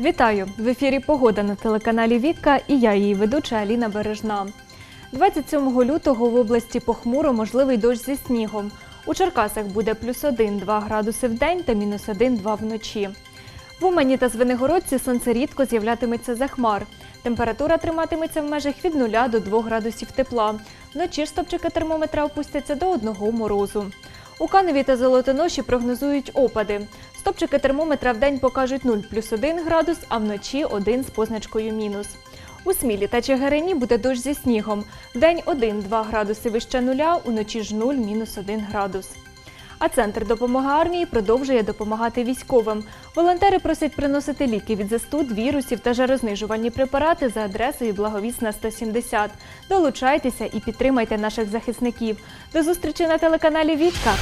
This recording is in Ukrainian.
Вітаю! В ефірі Погода на телеканалі Вікка і я, її ведуча Аліна Бережна. 27 лютого в області похмуро можливий дощ зі снігом. У Черкасах буде плюс 1-2 градуси в день та мінус 1-2 вночі. В Умані та Звенигородці сонце рідко з'являтиметься за хмар. Температура триматиметься в межах від 0 до 2 градусів тепла. Вночі ж стопчики термометра опустяться до 1 морозу. У Канові та Золотоноші прогнозують опади. Стопчики термометра в день покажуть 0 плюс 1 градус, а вночі 1 з позначкою мінус. У Смілі та Чигирині буде дощ зі снігом. День 1-2 градуси вище нуля, уночі ж 0 мінус 1 градус. А центр допомоги армії продовжує допомагати військовим. Волонтери просять приносити ліки від застуд, вірусів та жарознижувальні препарати за адресою Благовісна 170. Долучайтеся і підтримайте наших захисників. До зустрічі на телеканалі Вітка.